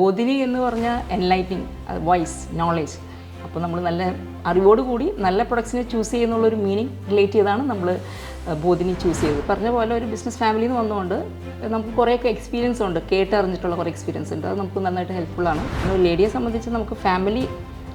ബോധിനി എന്ന് പറഞ്ഞാൽ എൻലൈറ്റിങ് vice knowledge അപ്പോൾ നമ്മൾ നല്ല അറിവോട് കൂടി നല്ല പ്രൊഡക്ട്സിനെ ചൂസ് ചെയ്യുന്നുള്ളൊരു മീനിങ് റിലേറ്റ് ചെയ്താണ് നമ്മൾ ബോധിനി ചൂസ് ചെയ്തത്. പറഞ്ഞ പോലെ ഒരു ബിസിനസ് ഫാമിലിയിൽ നിന്ന് വന്നുകൊണ്ട് നമുക്ക് കുറേയൊക്കെ എക്സ്പീരിയൻസ് ഉണ്ട്. കേട്ടറിഞ്ഞിട്ടുള്ള കുറേ എക്സ്പീരിയൻസ് ഉണ്ട്. അത് നമുക്ക് നന്നായിട്ട് ഹെൽപ്ഫുള്ളാണ് ലേഡിയെ സംബന്ധിച്ച് നമുക്ക് ഫാമിലി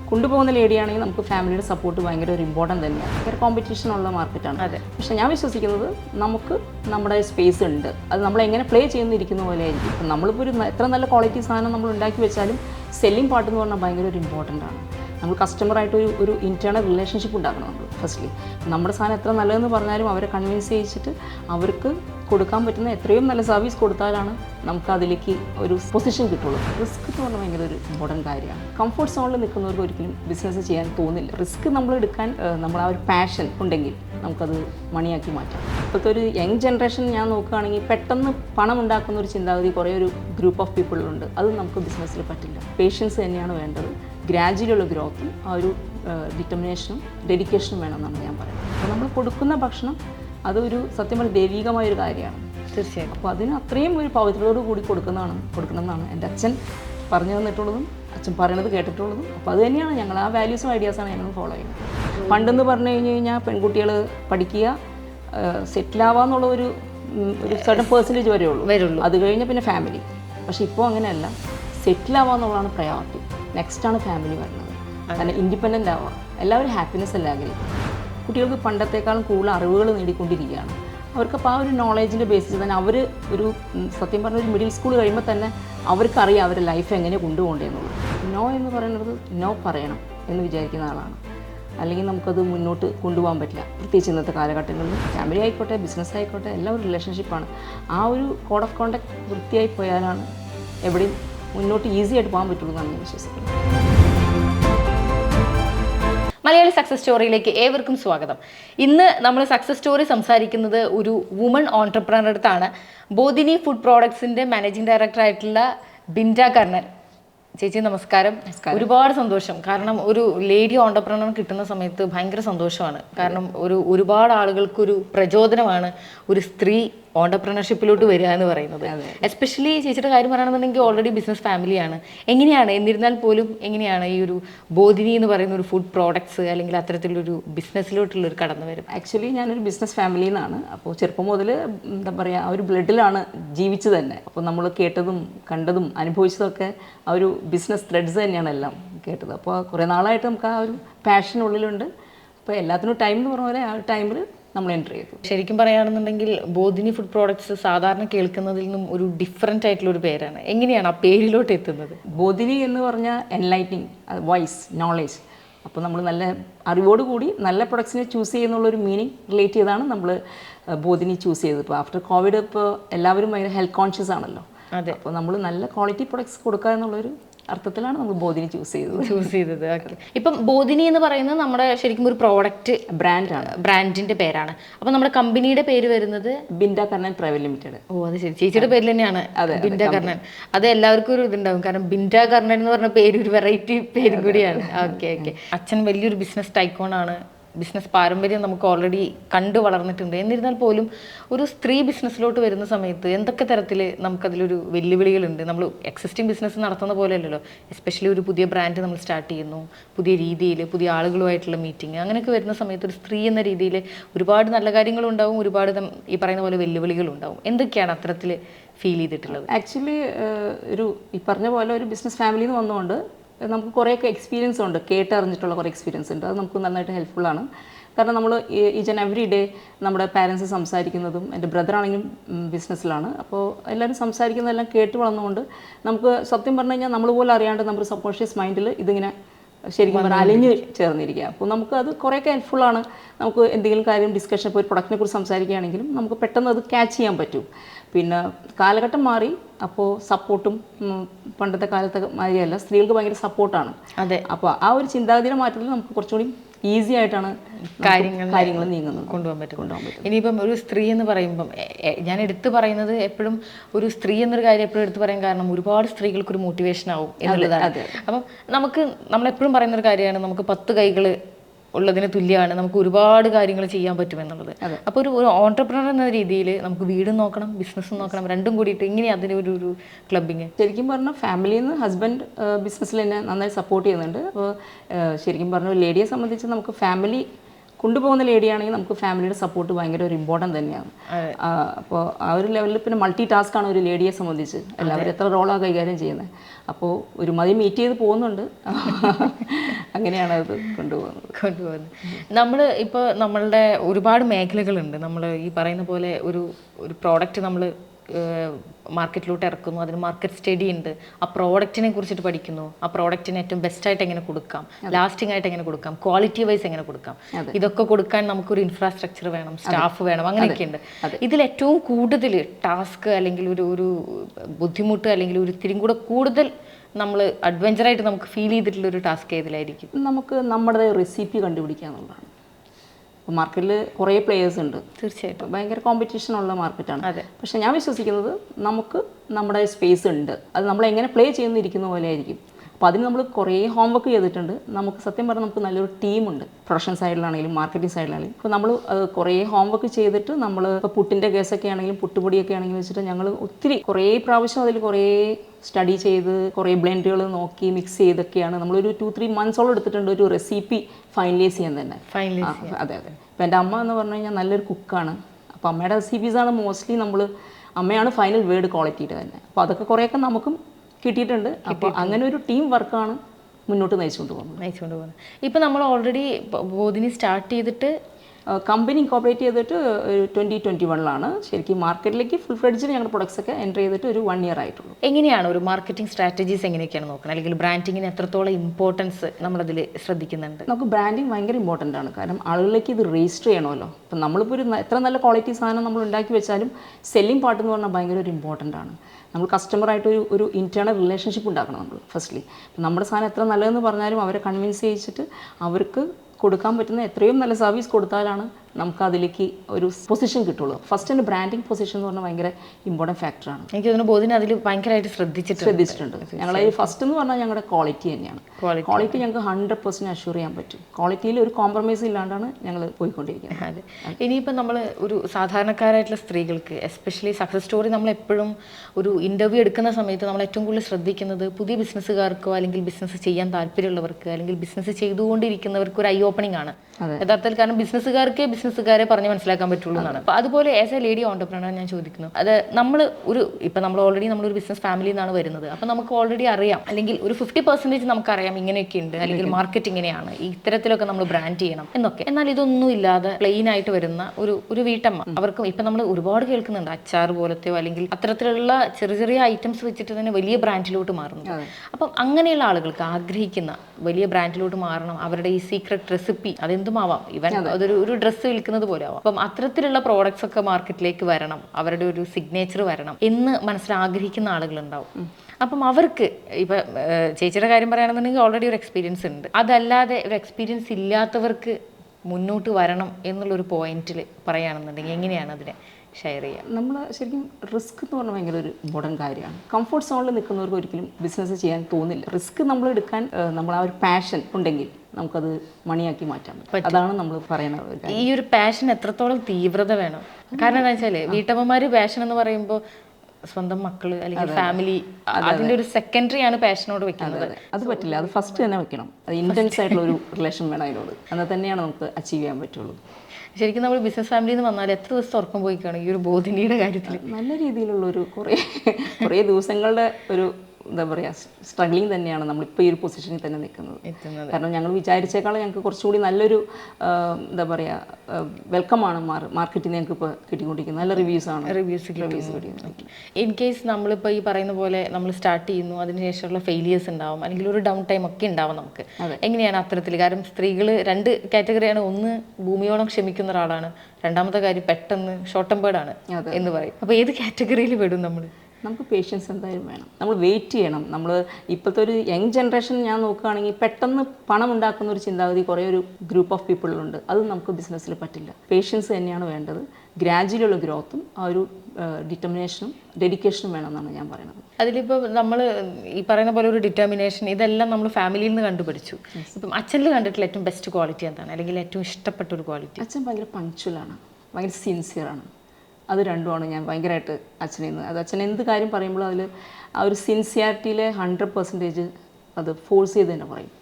കൊണ്ടുപോകുന്ന ലേഡിയാണെങ്കിൽ നമുക്ക് ഫാമിലിയുടെ സപ്പോർട്ട് ഭയങ്കര ഒരു ഇമ്പോർട്ടന്റ് തന്നെയാണ്. ഭയങ്കര കോമ്പറ്റീഷൻ ഉള്ള മാർക്കറ്റാണ് അതെ. പക്ഷെ ഞാൻ വിശ്വസിക്കുന്നത് നമുക്ക് നമ്മുടെ സ്പേസ് ഉണ്ട്. അത് നമ്മൾ എങ്ങനെ പ്ലേ ചെയ്യുന്നിരിക്കുന്ന പോലെ ആയിരിക്കും. ഇപ്പം നമ്മളിപ്പോൾ ഒരു എത്ര നല്ല ക്വാളിറ്റി സാധനം നമ്മൾ ഉണ്ടാക്കി വെച്ചാലും സെല്ലിംഗ് പാർട്ട് എന്ന് പറഞ്ഞാൽ ഭയങ്കര ഒരു ഇമ്പോർട്ടന്റ് ആണ്. നമ്മൾ കസ്റ്റമറായിട്ട് ഒരു ഒരു ഇന്റേർണൽ റിലേഷൻഷിപ്പ് ഉണ്ടാക്കണം നമ്മൾ ഫസ്റ്റ്ലി നമ്മുടെ സാധനം എത്ര നല്ലതെന്ന് പറഞ്ഞാലും അവരെ കൺവിൻസ് ചെയ്യിച്ചിട്ട് അവർക്ക് കൊടുക്കാൻ പറ്റുന്ന എത്രയും നല്ല സർവീസ് കൊടുത്താലാണ് നമുക്ക് അതിലേക്ക് ഒരു പൊസിഷൻ കിട്ടുള്ളൂ. റിസ്ക് എന്ന് പറഞ്ഞാൽ ഭയങ്കര ഒരു ഇമ്പോർട്ടന്റ് കാര്യമാണ്. കംഫർട്ട് സോണിൽ നിൽക്കുന്നവർക്ക് ഒരിക്കലും ബിസിനസ് ചെയ്യാൻ തോന്നില്ല. റിസ്ക് നമ്മൾ എടുക്കാൻ നമ്മൾ ആ ഒരു പാഷൻ ഉണ്ടെങ്കിൽ നമുക്കത് മണിയാക്കി മാറ്റാം. ഇപ്പോഴത്തെ ഒരു യങ് ജനറേഷൻ ഞാൻ നോക്കുകയാണെങ്കിൽ പെട്ടെന്ന് പണം ഉണ്ടാക്കുന്ന ഒരു ചിന്താഗതി കുറേ ഒരു ഗ്രൂപ്പ് ഓഫ് പീപ്പിളുണ്ട് അത് നമുക്ക് ബിസിനസ്സിൽ പറ്റില്ല. പേഷ്യൻസ് തന്നെയാണ് വേണ്ടത്. ഗ്രാജുവലുള്ള ഗ്രോത്തും ആ ഒരു ഡിറ്റർമിനേഷനും ഡെഡിക്കേഷനും വേണമെന്നാണ് ഞാൻ പറയുന്നത്. അപ്പോൾ നമ്മൾ കൊടുക്കുന്ന ഭക്ഷണം അതൊരു സത്യം പറഞ്ഞാൽ ദൈവികമായ ഒരു കാര്യമാണ്. തീർച്ചയായും. അപ്പോൾ അതിന് അത്രയും ഒരു പവിത്രതയോട് കൂടി കൊടുക്കുന്നതാണ് കൊടുക്കണമെന്നാണ് എന്റെ അച്ഛൻ പറഞ്ഞു തന്നിട്ടുള്ളതും അച്ഛൻ പറയണത് കേട്ടിട്ടുള്ളതും. അപ്പോൾ അത് തന്നെയാണ് ഞങ്ങൾ ആ വാല്യൂസും ഐഡിയാസാണ് ഞങ്ങൾ ഫോളോ ചെയ്യുന്നത്. പണ്ടെന്ന് പറഞ്ഞു കഴിഞ്ഞ് കഴിഞ്ഞാൽ പെൺകുട്ടികൾ പഠിക്കുക സെറ്റിൽ എന്നുള്ള ഒരു ഒരു സർട്ടൺ പേഴ്സന്റേജ് വരെയുള്ളൂ. ഉള്ളൂ വരുള്ളൂ അത് കഴിഞ്ഞ് പിന്നെ ഫാമിലി പക്ഷെ ഇപ്പോൾ അങ്ങനെയല്ല. സെറ്റിൽ എന്നുള്ളതാണ് പ്രയോറിറ്റി നെക്സ്റ്റാണ് ഫാമിലി വരുന്നത്. കാരണം ഇൻഡിപെൻഡന്റ് ആവുക. എല്ലാവരും ഹാപ്പിനെസ് അല്ല ആഗ്രഹിക്കുന്നത് കുട്ടികൾക്ക് പണ്ടത്തെക്കാളും കൂടുതൽ അറിവുകൾ നേടിക്കൊണ്ടിരിക്കുകയാണ്. അവർക്കപ്പോൾ ആ ഒരു നോളേജിന്റെ ബേസിൽ തന്നെ അവർ ഒരു സത്യം പറഞ്ഞ ഒരു മിഡിൽ സ്കൂൾ കഴിയുമ്പോൾ തന്നെ അവർക്കറിയാം അവരുടെ ലൈഫ് എങ്ങനെ കൊണ്ടുപോകേണ്ടതെന്നുള്ളത്. നോ എന്ന് പറയുന്നത് നോ പറയണം എന്ന് വിചാരിക്കുന്ന ആളാണ്. അല്ലെങ്കിൽ നമുക്കത് മുന്നോട്ട് കൊണ്ടുപോകാൻ പറ്റില്ല. പ്രത്യേകിച്ച് ഇന്നത്തെ കാലഘട്ടങ്ങളിൽ ഫാമിലി ആയിക്കോട്ടെ ബിസിനസ് ആയിക്കോട്ടെ എല്ലാം ഒരു റിലേഷൻഷിപ്പാണ് ആ ഒരു കോഡ് ഓഫ് കോണ്ടാക്ട് വൃത്തിയായി പോയാലാണ് എവിടെയും മുന്നോട്ട് ഈസി ആയിട്ട് പോകാൻ പറ്റുള്ളൂ എന്നാണ് ഞാൻ വിശ്വസിക്കുന്നത്. മലയാളി സക്സസ് സ്റ്റോറിയിലേക്ക് ഏവർക്കും സ്വാഗതം. ഇന്ന് നമ്മൾ സക്സസ് സ്റ്റോറി സംസാരിക്കുന്നത് ഒരു വുമൺ ഓൺടർപ്രണറടുത്താണ് ബോധിനി ഫുഡ് പ്രോഡക്ട്സിന്റെ മാനേജിംഗ് ഡയറക്ടർ ആയിട്ടുള്ള ബിൻഡ കർണൻ. ചേച്ചി നമസ്കാരം. ഒരുപാട് സന്തോഷം. കാരണം ഒരു ലേഡി ഓണ്ടർപ്രണർ കിട്ടുന്ന സമയത്ത് ഭയങ്കര സന്തോഷമാണ്. കാരണം ഒരു ഒരുപാട് ആളുകൾക്കൊരു പ്രചോദനമാണ്. ഒരു സ്ത്രീ ഓണ്ടർപ്രണർഷിപ്പിലോട്ട് വരിക എന്ന് പറയുന്നത്. എസ്പെഷ്യലി ചേച്ചിയുടെ കാര്യം പറയുകയാണെന്നുണ്ടെങ്കിൽ ഓൾറെഡി ബിസിനസ് ഫാമിലിയാണ് എങ്ങനെയാണ് എന്നിരുന്നാൽ പോലും എങ്ങനെയാണ് ഈ ഒരു ബോധിനി എന്ന് പറയുന്ന ഒരു ഫുഡ് പ്രോഡക്ട്സ് അല്ലെങ്കിൽ അത്തരത്തിലൊരു ബിസിനസ്സിലോട്ടുള്ള ഒരു കടന്നു വരും ആക്ച്വലി ഞാനൊരു ബിസിനസ് ഫാമിലിയിൽ നിന്നാണ് അപ്പോൾ ചെറുപ്പം മുതൽ എന്താ പറയുക ആ ഒരു ബ്ലഡിലാണ് ജീവിച്ചു തന്നെ. അപ്പോൾ നമ്മൾ കേട്ടതും കണ്ടതും അനുഭവിച്ചതൊക്കെ ആ ഒരു ബിസിനസ് ത്രെഡ്സ് തന്നെയാണ് എല്ലാം കേട്ടത്. അപ്പോൾ കുറേ നാളായിട്ട് നമുക്ക് ആ ഒരു പാഷൻ ഉള്ളിലുണ്ട്. അപ്പോൾ എല്ലാത്തിനും ടൈം എന്ന് പറഞ്ഞ പോലെ ആ ടൈമിൽ നമ്മൾ എന്റർ ചെയ്തു. ശരിക്കും പറയുകയാണെന്നുണ്ടെങ്കിൽ ബോധിനി ഫുഡ് പ്രോഡക്ട്സ് സാധാരണ കേൾക്കുന്നതിൽ നിന്നും ഒരു ഡിഫറെന്റ് ആയിട്ടുള്ള ഒരു പേരാണ്. എങ്ങനെയാണ് ആ പേരിലോട്ട് എത്തുന്നത്? ബോധിനി എന്ന് പറഞ്ഞാൽ എൻലൈറ്റിങ് വോയിസ് നോളേജ് അപ്പോൾ നമ്മൾ നല്ല അറിവോട് കൂടി നല്ല പ്രൊഡക്ട്സിനെ ചൂസ് ചെയ്യുന്നുള്ളൊരു മീനിങ് റിലേറ്റ് ചെയ്താണ് നമ്മൾ ബോധിനി ചൂസ് ചെയ്തത്. ഇപ്പോൾ ആഫ്റ്റർ കോവിഡ് ഇപ്പോൾ എല്ലാവരും ഭയങ്കര ഹെൽത്ത് കോൺഷ്യസ് ആണല്ലോ. അതെ. അപ്പോൾ നമ്മൾ നല്ല ക്വാളിറ്റി പ്രൊഡക്ട്സ് കൊടുക്കുക എന്നുള്ളൊരു അർത്ഥത്തിലാണ് നമ്മൾ ബോധിനി ചൂസ് ചെയ്തത്. ചൂസ് ചെയ്തത് ഓക്കെ ഇപ്പം ബോധിനി എന്ന് പറയുന്നത് നമ്മുടെ ശരിക്കും ഒരു പ്രോഡക്റ്റ് ബ്രാൻഡാണ് ബ്രാൻഡിന്റെ പേരാണ്. അപ്പം നമ്മുടെ കമ്പനിയുടെ പേര് വരുന്നത്? ബിൻഡ കർണൻ പ്രൈവറ്റ് ലിമിറ്റഡ് ഓ അത് ശരി. ചേച്ചിയുടെ പേരിൽ തന്നെയാണ്. ബിൻഡ കർണൻ. അത് എല്ലാവർക്കും ഒരു ഇതുണ്ടാവും. കാരണം ബിൻഡ കർണൻ എന്ന് പറഞ്ഞ പേര് ഒരു വെറൈറ്റി പേരും കൂടിയാണ്. ഓക്കെ ഓക്കെ അച്ഛൻ വലിയൊരു ബിസിനസ് ടൈക്കോണാണ് ബിസിനസ് പാരമ്പര്യം നമുക്ക് ഓൾറെഡി കണ്ടു വളർന്നിട്ടുണ്ട്. എന്നിരുന്നാൽ പോലും ഒരു സ്ത്രീ ബിസിനസ്സിലോട്ട് വരുന്ന സമയത്ത് എന്തൊക്കെ തരത്തിൽ നമുക്കതിലൊരു വെല്ലുവിളികളുണ്ട്? നമ്മൾ എക്സിസ്റ്റിംഗ് ബിസിനസ് നടത്തുന്ന പോലെയല്ലല്ലോ. എസ്പെഷ്യലി ഒരു പുതിയ ബ്രാൻഡ് നമ്മൾ സ്റ്റാർട്ട് ചെയ്യുന്നു. പുതിയ രീതിയിൽ പുതിയ ആളുകളുമായിട്ടുള്ള മീറ്റിംഗ് അങ്ങനെയൊക്കെ വരുന്ന സമയത്ത് ഒരു സ്ത്രീ എന്ന രീതിയിൽ ഒരുപാട് നല്ല കാര്യങ്ങളുണ്ടാവും ഒരുപാട് ഈ പറയുന്ന പോലെ വെല്ലുവിളികളുണ്ടാവും എന്തൊക്കെയാണ് അത്തരത്തിൽ ഫീൽ ചെയ്തിട്ടുള്ളത്? ആക്ച്വലി ഒരു ഈ പറഞ്ഞ പോലെ ഒരു ബിസിനസ് ഫാമിലിന്ന് വന്നുകൊണ്ട് നമുക്ക് കുറേയൊക്കെ എക്സ്പീരിയൻസ് ഉണ്ട്. കേട്ടറിഞ്ഞിട്ടുള്ള കുറേ എക്സ്പീരിയൻസ് ഉണ്ട്. അത് നമുക്ക് നന്നായിട്ട് ഹെൽപ്ഫുള്ളാണ് കാരണം നമ്മൾ ഈച്ച് ആൻഡ് എവറി ഡേ നമ്മുടെ പാരൻസ് സംസാരിക്കുന്നതും എന്റെ ബ്രദറാണെങ്കിലും ബിസിനസ്സിലാണ് അപ്പോൾ എല്ലാവരും സംസാരിക്കുന്നതെല്ലാം കേട്ട് വളർന്നുകൊണ്ട് നമുക്ക് സത്യം പറഞ്ഞു കഴിഞ്ഞാൽ നമ്മൾ പോലും അറിയാണ്ട് നമ്മുടെ സബ്കോൺഷ്യസ് മൈൻഡിൽ ഇതിങ്ങനെ ശരിക്കും പറഞ്ഞാൽ അലിഞ്ഞ് ചേർന്നിരിക്കുക. അപ്പോൾ നമുക്ക് അത് കുറേയൊക്കെ ഹെൽപ്ഫുള്ളാണ് നമുക്ക് എന്തെങ്കിലും കാര്യം ഡിസ്കഷൻ ഇപ്പോൾ ഒരു പ്രൊഡക്റ്റിനെ കുറിച്ച് സംസാരിക്കുകയാണെങ്കിലും നമുക്ക് പെട്ടെന്ന് അത് ക്യാച്ച് ചെയ്യാൻ പറ്റും. പിന്നെ കാലഘട്ടം മാറി അപ്പോൾ സപ്പോർട്ടും പണ്ടത്തെ കാലത്തെ മാതിരിയല്ല സ്ത്രീകൾക്ക് ഭയങ്കര സപ്പോർട്ടാണ്. അതെ. അപ്പോൾ ആ ഒരു ചിന്താഗതിയുടെ മാറ്റത്തിൽ നമുക്ക് കുറച്ചുകൂടി ഈസി ആയിട്ടാണ് കാര്യങ്ങൾ കാര്യങ്ങൾ നീങ്ങുന്നത്. കൊണ്ടുപോകാൻ പറ്റും കൊണ്ടുപോകാൻ പറ്റും ഇനിയിപ്പം ഒരു സ്ത്രീ എന്ന് പറയുമ്പം ഞാൻ എടുത്തു പറയുന്നത് എപ്പോഴും ഒരു സ്ത്രീ എന്നൊരു കാര്യം എപ്പോഴും എടുത്തു പറയാൻ കാരണം ഒരുപാട് സ്ത്രീകൾക്ക് ഒരു മോട്ടിവേഷൻ ആവും എന്നുള്ളതാണ്. അപ്പം നമുക്ക് നമ്മളെപ്പോഴും പറയുന്ന ഒരു കാര്യമാണ് നമുക്ക് പത്ത് കൈകൾ ഉള്ളതിന് തുല്യമാണ് നമുക്ക് ഒരുപാട് കാര്യങ്ങൾ ചെയ്യാൻ പറ്റുമെന്നുള്ളത് അപ്പോൾ ഒരു ഒരു ഓൺടർപ്രണർ എന്ന രീതിയിൽ നമുക്ക് വീടും നോക്കണം ബിസിനസ്സും നോക്കണം രണ്ടും കൂടിയിട്ട് ഇങ്ങനെ അതിന് ഒരു ഒരു ക്ലബിങ് ശരിക്കും പറഞ്ഞാൽ ഫാമിലിയിൽ നിന്ന് ഹസ്ബൻഡ് ബിസിനസ്സിൽ എന്നെ നന്നായി സപ്പോർട്ട് ചെയ്യുന്നുണ്ട്. അപ്പോൾ ശരിക്കും പറഞ്ഞു ലേഡിയെ സംബന്ധിച്ച് നമുക്ക് ഫാമിലി കൊണ്ടുപോകുന്ന ലേഡിയാണെങ്കിൽ നമുക്ക് ഫാമിലിയുടെ സപ്പോർട്ട് ഭയങ്കര ഒരു ഇമ്പോർട്ടന്റ് തന്നെയാണ്. അപ്പോൾ ആ ഒരു ലെവലിൽ പിന്നെ മൾട്ടി ടാസ്ക് ആണ് ഒരു ലേഡിയെ സംബന്ധിച്ച്. എല്ലാവരും എത്ര റോളാണ് കൈകാര്യം ചെയ്യുന്നത്. അപ്പോൾ ഒരു മതി മീറ്റ് ചെയ്ത് പോകുന്നുണ്ട്. അങ്ങനെയാണ് അത് കൊണ്ടുപോകുന്നത്. കൊണ്ടുപോകുന്നത്. നമ്മൾ ഇപ്പോൾ നമ്മളുടെ ഒരുപാട് മേഖലകളുണ്ട്. നമ്മൾ ഈ പറയുന്ന പോലെ ഒരു ഒരു പ്രോഡക്റ്റ് നമ്മൾ മാർക്കറ്റിലോട്ട് ഇറക്കുന്നു. അതിന് മാർക്കറ്റ് സ്റ്റഡി ഉണ്ട്. ആ പ്രോഡക്റ്റിനെ കുറിച്ചിട്ട് പഠിക്കുന്നു. ആ പ്രോഡക്റ്റിന് ഏറ്റവും ബെസ്റ്റ് ആയിട്ട് എങ്ങനെ കൊടുക്കാം? ലാസ്റ്റിംഗ് ആയിട്ട് എങ്ങനെ കൊടുക്കാം? ക്വാളിറ്റി വൈസ് എങ്ങനെ കൊടുക്കാം? ഇതൊക്കെ കൊടുക്കാൻ നമുക്ക് ഒരു ഇൻഫ്രാസ്ട്രക്ചർ വേണം സ്റ്റാഫ് വേണം. അങ്ങനെയൊക്കെ ഉണ്ട് ഇതിൽ ഏറ്റവും കൂടുതൽ ടാസ്ക് അല്ലെങ്കിൽ ഒരു ഒരു ബുദ്ധിമുട്ട് അല്ലെങ്കിൽ ഒരു ഇത്തിരി കൂടെ കൂടുതൽ നമ്മൾ അഡ്വഞ്ചറായിട്ട് നമുക്ക് ഫീൽ ചെയ്തിട്ടുള്ള ഒരു ടാസ്ക് ഏതിലായിരിക്കും? നമുക്ക് നമ്മുടെ റെസിപ്പി കണ്ടുപിടിക്കുക എന്നുള്ളതാണ് ഇപ്പോൾ മാർക്കറ്റിൽ കുറേ പ്ലേയേഴ്സ് ഉണ്ട്. തീർച്ചയായിട്ടും. ഭയങ്കര കോമ്പറ്റീഷൻ ഉള്ള മാർക്കറ്റാണ് അതെ. പക്ഷെ ഞാൻ വിശ്വസിക്കുന്നത് നമുക്ക് നമ്മുടെ സ്പേസ് ഉണ്ട്. അത് നമ്മൾ എങ്ങനെ പ്ലേ ചെയ്യുന്നിരിക്കുന്ന പോലെ ആയിരിക്കും. അപ്പോൾ അതിന് നമ്മൾ കുറേ ഹോംവർക്ക് ചെയ്തിട്ടുണ്ട്. നമുക്ക് സത്യം പറഞ്ഞാൽ നമുക്ക് നല്ലൊരു ടീമുണ്ട് പ്രൊഡക്ഷൻ സൈഡിലാണെങ്കിലും മാർക്കറ്റിംഗ് സൈഡിലാണെങ്കിലും ഇപ്പോൾ നമ്മൾ കുറേ ഹോംവർക്ക് ചെയ്തിട്ട് നമ്മൾ ഇപ്പോൾ പുട്ടിന്റെ കേസൊക്കെ ആണെങ്കിലും പുട്ടുപൊടിയൊക്കെ ആണെങ്കിലും വെച്ചിട്ട് ഞങ്ങൾ ഒത്തിരി കുറേ പ്രാവശ്യം അതിൽ കുറേ സ്റ്റഡി ചെയ്ത് കുറേ ബ്ലെൻഡുകൾ നോക്കി മിക്സ് ചെയ്തൊക്കെയാണ് നമ്മളൊരു ടു ത്രീ മന്ത്സോളം എടുത്തിട്ടുണ്ട് ഒരു റെസിപ്പി ഫൈനലൈസ് ചെയ്യാൻ തന്നെ. അതെ അതെ. ഇപ്പം എന്റെ അമ്മ എന്ന് പറഞ്ഞു കഴിഞ്ഞാൽ നല്ലൊരു കുക്കാണ് അപ്പോൾ അമ്മയുടെ റെസിപ്പീസാണ് മോസ്റ്റ്ലി നമ്മൾ അമ്മയാണ് ഫൈനൽ വേർഡ് ക്വാളിറ്റിയുടെ തന്നെ. അപ്പോൾ അതൊക്കെ കുറേയൊക്കെ നമുക്കും കിട്ടിയിട്ടുണ്ട്. അപ്പോൾ അങ്ങനെ ഒരു ടീം വർക്കാണ് മുന്നോട്ട് നയിച്ചുകൊണ്ട് പോകുന്നത്. നയിച്ചുകൊണ്ട് പോകുന്നത്. ഇപ്പം നമ്മൾ ഓൾറെഡി ബോധിനി സ്റ്റാർട്ട് ചെയ്തിട്ട് കമ്പനി ഇൻകോപ്പറേറ്റ് ചെയ്തിട്ട് ഒരു ട്വന്റി ട്വന്റി വണ്ണിലാണ് ശരിക്കും മാർക്കറ്റിലേക്ക് ഫുൾ ഫ്ലെഡ്ജിൽ ഞങ്ങളുടെ പ്രൊഡക്ട്സ് ഒക്കെ എന്റർ ചെയ്തിട്ട് ഒരു വൺ ഇയർ ആയിട്ടുള്ളൂ. എങ്ങനെയാണ് ഒരു മാർക്കറ്റിംഗ് സ്ട്രാറ്റജീസ് എങ്ങനെയൊക്കെയാണ് നോക്കുന്നത്? അല്ലെങ്കിൽ ബ്രാൻഡിങ്ങിന് എത്രത്തോളം ഇമ്പോർട്ടൻസ് നമ്മളതിൽ ശ്രദ്ധിക്കുന്നുണ്ട്? നമുക്ക് ബ്രാൻഡിങ് ഭയങ്കര ഇമ്പോർട്ടന്റ് ആണ്. കാരണം ആളുകളിലേക്ക് ഇത് രജിസ്റ്റർ ചെയ്യണമല്ലോ. അപ്പം നമ്മളിപ്പോൾ ഒരു എത്ര നല്ല ക്വാളിറ്റി സാധനം നമ്മൾ ഉണ്ടാക്കി വെച്ചാലും സെല്ലിംഗ് പാർട്ട് എന്ന് പറഞ്ഞാൽ ഭയങ്കര ഒരു ഇമ്പോർട്ടന്റ് ആണ്. നമ്മൾ കസ്റ്റമറായിട്ട് ഒരു ഒരു ഇന്റേർണൽ റിലേഷൻഷിപ്പ് ഉണ്ടാക്കണം നമ്മൾ ഫസ്റ്റ്ലി നമ്മുടെ സാധനം എത്ര നല്ലതെന്ന് പറഞ്ഞാലും അവരെ കൺവിൻസ് ചെയ്യിച്ചിട്ട് അവർക്ക് കൊടുക്കാൻ പറ്റുന്ന എത്രയും നല്ല സർവീസ് കൊടുത്താലാണ് നമുക്ക് അതിലേക്ക് ഒരു പൊസിഷൻ കിട്ടുള്ളൂ. ഫസ്റ്റ് എന്റെ ബ്രാൻഡിങ് പൊസിഷൻ എന്ന് പറഞ്ഞാൽ ഭയങ്കര ഇമ്പോർട്ടന്റ് ഫാക്ടറാണ് എനിക്ക് തോന്നുന്നു ബോധിന് അതിൽ ഭയങ്കരമായിട്ട് ശ്രദ്ധിച്ചിട്ട് ശ്രദ്ധിച്ചിട്ടുണ്ട്. ഞങ്ങൾ ഫസ്റ്റ് എന്ന് പറഞ്ഞാൽ ഞങ്ങളുടെ ക്വാളിറ്റി തന്നെയാണ്. ക്വാളിറ്റി ഞങ്ങൾക്ക് ഹൺഡ്രഡ് പെർസെന്റ് അഷ്യൂർ ചെയ്യാൻ പറ്റും. ക്വാളിറ്റിയിൽ ഒരു കോംപ്രമൈസ് ഇല്ലാണ്ടാണ് ഞങ്ങൾ പോയിക്കൊണ്ടിരിക്കുന്നത്. അതെ. ഇനിയിപ്പോൾ നമ്മൾ ഒരു സാധാരണക്കാരായിട്ടുള്ള സ്ത്രീകൾക്ക് എസ്പെഷ്യലി സക്സസ് സ്റ്റോറി നമ്മൾ എപ്പോഴും ഒരു ഇന്റർവ്യൂ എടുക്കുന്ന സമയത്ത് നമ്മൾ ഏറ്റവും കൂടുതൽ ശ്രദ്ധിക്കുന്നത് പുതിയ ബിസിനസ്സുകാർക്കോ അല്ലെങ്കിൽ ബിസിനസ് ചെയ്യാൻ താല്പര്യമുള്ളവർക്ക് അല്ലെങ്കിൽ ബിസിനസ് ചെയ്തുകൊണ്ടിരിക്കുന്നവർക്ക് ഒരു ഐ ഓപ്പണിംഗ് ആണ്. യഥാർത്ഥത്തിൽ കാരണം ബിസിനസ്സുകാർക്കേ ബിസിനസ്സുകാരെ പറഞ്ഞ് മനസ്സിലാക്കാൻ പറ്റുള്ളൂ എന്നാണ്. അപ്പോൾ അതുപോലെ ആസ് എ ലേഡി ഓണ്ടർപ്രണർ ഞാൻ ചോദിക്കുന്നു. അത് നമ്മൾ ഒരു ഇപ്പം നമ്മൾ ഓൾറെഡി നമ്മൾ ഒരു ബിസിനസ് ഫാമിലിയിൽ നിന്നാണ് വരുന്നത്. അപ്പോൾ നമുക്ക് ഓൾറെഡി അറിയാം. അല്ലെങ്കിൽ ഒരു ഫിഫ്റ്റി പെർസെന്റേജ് നമുക്കറിയാം ഇങ്ങനെയൊക്കെ ഉണ്ട്. അല്ലെങ്കിൽ മാർക്കറ്റ് ഇങ്ങനെയാണ്. ഇത്തരത്തിലൊക്കെ നമ്മൾ ബ്രാൻഡ് ചെയ്യണം എന്നൊക്കെ. എന്നാൽ ഇതൊന്നും ഇല്ലാതെ പ്ലെയിൻ ആയിട്ട് വരുന്ന ഒരു ഒരു വീട്ടമ്മ. അവർക്ക് ഇപ്പം നമ്മൾ ഒരുപാട് കേൾക്കുന്നുണ്ട്. അച്ചാർ പോലത്തെയോ അല്ലെങ്കിൽ അത്തരത്തിലുള്ള ചെറിയ ചെറിയ ഐറ്റംസ് വെച്ചിട്ട് തന്നെ വലിയ ബ്രാൻഡിലോട്ട് മാറുന്നു അപ്പം അങ്ങനെയുള്ള ആളുകൾക്ക് ആഗ്രഹിക്കുന്ന വലിയ ബ്രാൻഡിലോട്ട് മാറണം. അവരുടെ ഈ സീക്രട്ട് റെസിപ്പി അതെന്തുമാവാം? ഇവൻ അതൊരു ഒരു ഡ്രസ്സ് വിൽക്കുന്നത് പോലെ ആവാം അപ്പം അത്തരത്തിലുള്ള പ്രോഡക്ട്സ് ഒക്കെ മാർക്കറ്റിലേക്ക് വരണം. അവരുടെ ഒരു സിഗ്നേച്ചർ വരണം. എന്ന് മനസ്സിൽ ആഗ്രഹിക്കുന്ന ആളുകളുണ്ടാവും അപ്പം അവർക്ക് ഇപ്പം ചേച്ചിയുടെ കാര്യം പറയുകയാണെന്നുണ്ടെങ്കിൽ ഓൾറെഡി ഒരു എക്സ്പീരിയൻസ് ഉണ്ട്. അതല്ലാതെ ഒരു എക്സ്പീരിയൻസ് ഇല്ലാത്തവർക്ക് മുന്നോട്ട് വരണം എന്നുള്ളൊരു പോയിന്റിൽ പറയുകയാണെന്നുണ്ടെങ്കിൽ എങ്ങനെയാണ് അതിനെ ഷെയർ ചെയ്യാം. നമ്മൾ ശരിക്കും റിസ്ക് എന്ന് പറഞ്ഞാൽ ഭയങ്കര ഒരു ഇമ്പോർട്ടന്റ് കാര്യമാണ്. കംഫർട്ട് സോണിൽ നിൽക്കുന്നവർക്ക് ഒരിക്കലും ബിസിനസ് ചെയ്യാൻ തോന്നില്ല. റിസ്ക് നമ്മൾ എടുക്കാൻ നമ്മൾ ആ ഒരു പാഷൻ ഉണ്ടെങ്കിൽ നമുക്കത് മണിയാക്കി മാറ്റാം പറ്റും. അതാണ് നമ്മൾ പറയുന്നത് ഈ ഒരു പാഷൻ എത്രത്തോളം തീവ്രത വേണം? കാരണം എന്താ വെച്ചാൽ വീട്ടമ്മമാര് പാഷൻ എന്ന് പറയുമ്പോൾ സ്വന്തം മക്കൾ അല്ലെങ്കിൽ ഫാമിലി അതിന്റെ ഒരു സെക്കൻഡറി ആണ് പാഷനോട് വെക്കുന്നത്. അത്. പറ്റില്ല. അത് ഫസ്റ്റ് തന്നെ വെക്കണം. അത് ഇന്റൻസ് ആയിട്ടുള്ള ഒരു റിലേഷൻ വേണം അതിനോട്. എന്നാൽ തന്നെയാണ് നമുക്ക് അച്ചീവ് ചെയ്യാൻ പറ്റുള്ളൂ. ശരിക്കും നമ്മൾ ബിസിനസ് ഫാമിലിയിൽ നിന്ന് വന്നാൽ എത്ര ദിവസം ഉറക്കം പോയിക്കാണ് ഈ ഒരു ബോധിനിയുടെ കാര്യത്തിൽ നല്ല രീതിയിലുള്ള ഒരു കുറേ കുറേ ദിവസങ്ങളുടെ ഒരു എന്താ പറയുക സ്ട്രഗ്ലിങ് തന്നെയാണ് നമ്മളിപ്പോൾ ഈ ഒരു പൊസിഷനിൽ തന്നെ നിൽക്കുന്നത്. കാരണം ഞങ്ങൾ വിചാരിച്ചേക്കാളും ഞങ്ങൾക്ക് കുറച്ചുകൂടി നല്ലൊരു എന്താ പറയുക വെൽക്കമാണ് മാർക്കറ്റിൽ നിന്ന് ഞങ്ങൾക്ക് ഇപ്പോൾ കിട്ടിക്കൊണ്ടിരിക്കുന്നത്. നല്ല റിവ്യൂസ് ആണ്. റിവ്യൂസ് റിവ്യൂസ് കിട്ടിയത് ഇൻ കേസ് നമ്മളിപ്പോൾ ഈ പറയുന്ന പോലെ നമ്മൾ സ്റ്റാർട്ട് ചെയ്യുന്നു അതിനുശേഷമുള്ള ഫെയിലിയേഴ്സ് ഉണ്ടാവും അല്ലെങ്കിൽ ഒരു ഡൗൺ ടൈം ഒക്കെ ഉണ്ടാവും നമുക്ക്. എങ്ങനെയാണ് അത്തരത്തിൽ? കാരണം സ്ത്രീകൾ രണ്ട് കാറ്റഗറിയാണ് ഒന്ന് ഭൂമിയോളം ക്ഷമിക്കുന്ന ഒരാളാണ്. രണ്ടാമത്തെ കാര്യം പെട്ടെന്ന് ഷോർട്ട് ടെമ്പേർഡ് ആണ് എന്ന് പറയും. അപ്പോൾ ഏത് കാറ്റഗറിയിൽ പെടും നമ്മൾ നമുക്ക് പേഷ്യൻസ് എന്തായാലും വേണം. നമ്മൾ വെയിറ്റ് ചെയ്യണം. നമ്മൾ ഇപ്പോഴത്തെ ഒരു യങ് ജനറേഷൻ ഞാൻ നോക്കുകയാണെങ്കിൽ പെട്ടെന്ന് പണം ഉണ്ടാക്കുന്ന ഒരു ചിന്താഗതി കുറേ ഒരു ഗ്രൂപ്പ് ഓഫ് പീപ്പിളുണ്ട് അത് നമുക്ക് ബിസിനസ്സിൽ പറ്റില്ല. പേഷ്യൻസ് തന്നെയാണ് വേണ്ടത്. ഗ്രാജുവലുള്ള ഗ്രോത്തും ആ ഒരു ഡിറ്റർമിനേഷനും ഡെഡിക്കേഷനും വേണമെന്നാണ് ഞാൻ പറയുന്നത്. അതിലിപ്പോൾ നമ്മൾ ഈ പറയുന്ന പോലെ ഒരു ഡിറ്റർമിനേഷൻ ഇതെല്ലാം നമ്മൾ ഫാമിലിയിൽ നിന്ന് കണ്ടുപിടിച്ചു. ഇപ്പം അച്ഛനിൽ കണ്ടിട്ടുള്ള ഏറ്റവും ബെസ്റ്റ് ക്വാളിറ്റി എന്താണ്? അല്ലെങ്കിൽ ഏറ്റവും ഇഷ്ടപ്പെട്ട ഒരു ക്വാളിറ്റി അച്ഛൻ ഭയങ്കര പങ്ക്ച്വലാണ് ഭയങ്കര സിൻസിയറാണ് അത് രണ്ടുമാണ് ഞാൻ ഭയങ്കരമായിട്ട് അച്ഛനിൽ നിന്ന് അത് അച്ഛൻ എന്ത് കാര്യം പറയുമ്പോഴും അതിൽ ആ ഒരു സിൻസിയാരിറ്റിയിലെ ഹൺഡ്രഡ് പെർസെന്റേജ് അത് ഫോഴ്സ് ചെയ്ത് തന്നെ പറയും.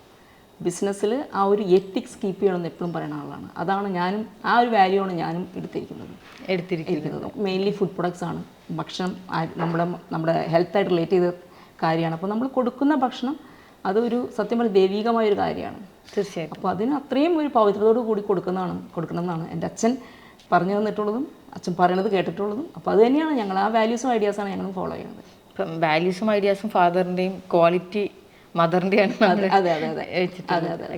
ബിസിനസ്സിൽ ആ ഒരു എത്തിക്സ് കീപ്പ് ചെയ്യണമെന്ന് എപ്പോഴും പറയുന്ന ആളാണ്. അതാണ് ഞാനും ആ ഒരു വാല്യൂ ആണ് ഞാനും എടുത്തിരിക്കുന്നത്. എടുത്തിരിക്കുന്നത്. മെയിൻലി ഫുഡ് പ്രൊഡക്ട്സ് ആണ്. ഭക്ഷണം നമ്മുടെ നമ്മുടെ ഹെൽത്തായിട്ട് റിലേറ്റ് ചെയ്ത കാര്യമാണ്. അപ്പോൾ നമ്മൾ കൊടുക്കുന്ന ഭക്ഷണം അതൊരു സത്യം പറഞ്ഞ ദൈവികമായ ഒരു കാര്യമാണ്. തീർച്ചയായും അപ്പോൾ അതിന് അത്രയും ഒരു പവിത്രതയോട് കൂടി കൊടുക്കുന്നതാണ് കൊടുക്കണമെന്നാണ് എന്റെ അച്ഛൻ പറഞ്ഞു തന്നിട്ടുള്ളതും അച്ഛൻ പറയണത് കേട്ടിട്ടുള്ളതും. അപ്പോൾ അത് തന്നെയാണ് ഞങ്ങൾ ആ വാല്യൂസും ഐഡിയാസാണ് ഞങ്ങൾ ഫോളോ ചെയ്യുന്നത്. ഇപ്പം വാല്യൂസും ഐഡിയാസും ഫാദറിന്റെയും ക്വാളിറ്റി മദറിന്റെയാണ് അതെ അതെ അതെ.